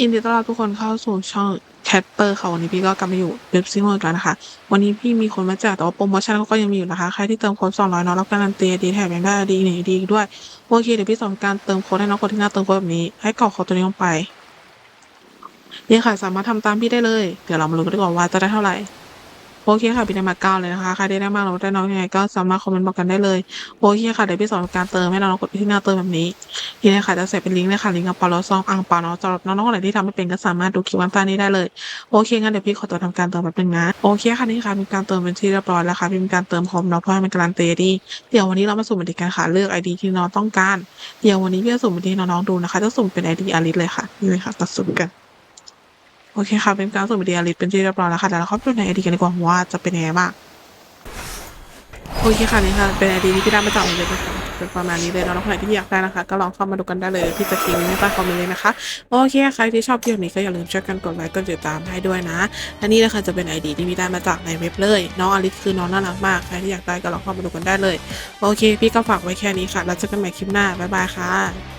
ยินดีต้อนรับทุกคนเข้าสู่ช่องแคปเปอร์ค่ะวันนี้พี่ก็กลับมาอยู่เว็บซิงอีกแล้วนะคะ วันนี้พี่มีคนมาแจกแต่ว่าโปรโมชั่นก็ยังมีอยู่นะคะ ใครที่เติมโค้ด200เนาะรับการันตีดีแถมยังได้ดีหนึ่งดีด้วยโอเคเดี๋ยวพี่สอนการเติมโค้ดให้น้องคนที่หน้าเติมโค้ดแบบนี้ ให้กรอกโค้ดตัวนี้ลงไปนี่ค่ะสามารถทำตามพี่ได้เลย เดี๋ยวเรามาลุ้นกันดีกว่าว่าจะได้เท่าไหร่ โอเคค่ะพี่ได้มาเก้าเลยนะคะใครได้ได้มากหรือได้น้อยยังไงก็สามารถคอมเมนต์บอกกันได้เลยโอเคค่ะเดี๋ยวพี่สอนการเติมให้น้องกดไปที่หน้าเติมแบบนี้ทีนี้ค่ะจะใส่เป็นลิงก์เลยค่ะลิงก์กับปอลซองอังเปาเนาะสำหรับน้องๆคนไหนที่ทำไม่เป็นก็สามารถดูคลิปวันใต้นี้ได้เลยโอเคงั้นเดี๋ยวพี่ขอตัวทำการเติมแป๊บนึงนะโอเคค่ะนี่ค่ะมีการเติมเป็นที่เรียบร้อยแล้วค่ะพี่มีการเติมคอมเนาะเพื่อให้มันการันตีดีเดี๋ยววันนี้เรามาสุ่มบันทึกกันค่ะเลือกไอดีที่น้องต้องการ เดี๋ยววันนี้พี่จะสุ่มบันทึกให้น้องๆดูนะคะจะสุ่มเป็นไอดีอาริสเลยค่ะนี่เลยค่ะตัดสุ่มกัน โอเคค่ะเป็นการสุ่มไอดีอาริสเป็นที่เรียบร้อยแล้วค่ะเดี๋ยวเราเข้าไปดูในไอดีกันดีกว่าว่าจะเป็นยังไงบ้างโอเคค่ะนี่ค่ะเป็นไอดีที่พี่ได้มาจากเว็บนะคะเป็นประมาณนี้เลยเนาะแล้วคนไหนที่อยากได้นะคะ ก็ลองเข้ามาดูกันได้เลยพี่จะทิ้งไว้ใต้คอมเมนต์เลยนะคะโอเคใครที่ชอบคลิปนี้ก็อย่าลืมช่วยกันกดไลค์กดติดตามให้ด้วยนะและนี่นะคะจะเป็นไอดีที่พี่ได้มาจากในเว็บเลยน้องอลิสคือน้องน่ารักมากใครที่อยากได้ก็ลองเข้ามาดูกันได้เลย โอเค พี่ก็ฝากไว้แค่นี้ค่ะแล้วเจอกันใหม่คลิปหน้าบ๊ายบายค่ะ